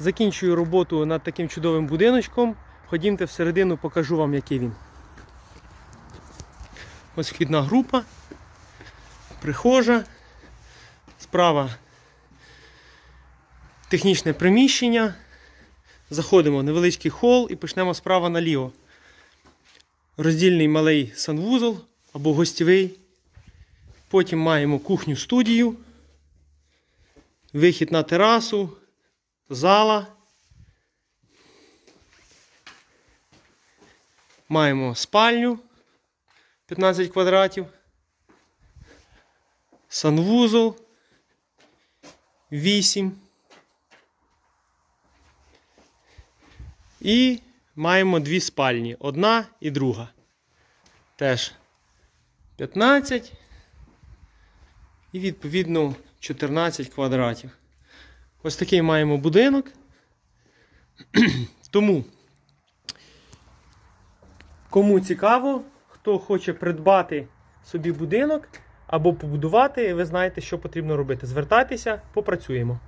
Закінчую роботу над таким чудовим будиночком. Ходімте всередину, покажу вам, який він. Ось вхідна група, прихожа, справа технічне приміщення. Заходимо в невеличкий хол і почнемо справа наліво. Роздільний малий санвузол або гостєвий. Потім маємо кухню студію, вихід на терасу, зала. Маємо спальню 15 квадратів. Санвузол 8. І маємо дві спальні. Одна і друга. Теж 15 і відповідно 14 квадратів. Ось такий маємо будинок. Тому, кому цікаво, хто хоче придбати собі будинок або побудувати, ви знаєте, що потрібно робити. Звертайтеся, попрацюємо.